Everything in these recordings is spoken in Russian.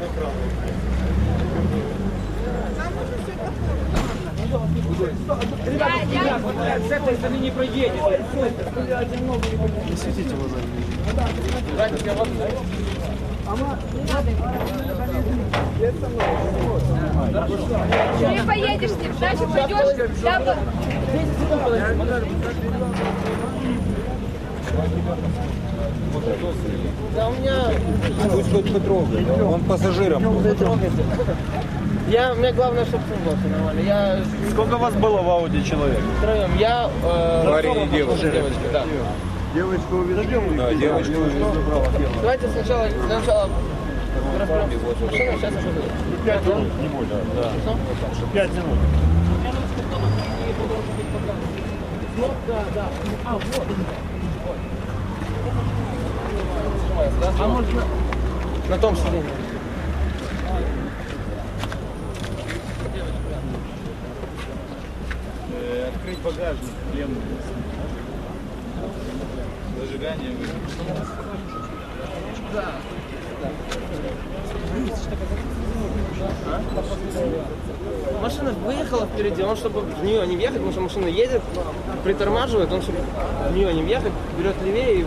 Кто это? Кто это? Машина. С этой стороны не проедет. Не поедешь значит пойдешь. Да у меня, Пусть хоть потрогает, он пассажиром. я, у меня главное, чтобы сын был всё нормально. Я Сколько вас было в Ауди человек? втроем, я... Э, Парень и девушка. девочка, да. Девочку увезли. Да, девочку увезли. Давайте сначала, для начала разберемся с машиной, сейчас буду. Пять минут, не больше. Да. Пять минут. А можно на том сиденье? Открыть багажник, клемму. Зажигание. Машина выехала впереди, он чтобы в нее не въехать, потому что машина едет, притормаживает, он чтобы в нее не въехать, берет левее и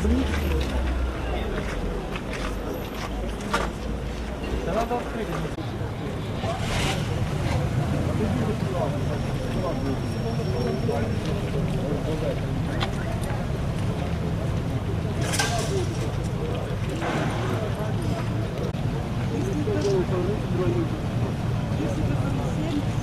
Если бы 47,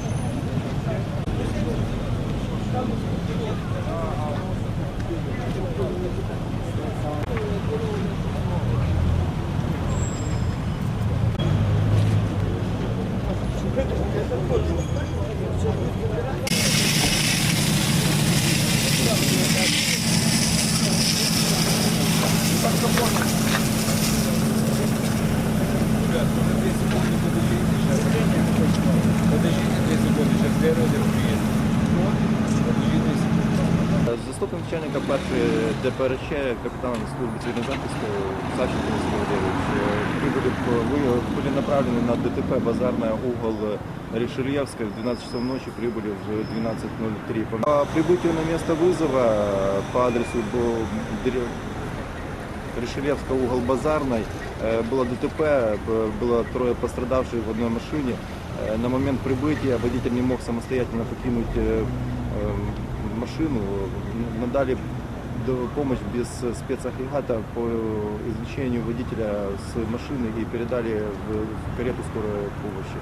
Заступник начальника першої ДПРЧ, капітан служби цивільного захисту Савченко Василь Валерьевич, э, прибыли, по- вы были направлены на ДТП «Базарная угол Решельевская» в 12 часов ночи, прибыли в 12.03. По прибытию на место вызова э, по адресу был Дерев- Решельевская угол Базарной э, было ДТП, б- было трое пострадавших в одной машине. Э, На момент прибытия водитель не мог самостоятельно покинуть э, э, машину. Надали помощь без спецагрегата по извлечению водителя с машины и передали в карету скорой помощи.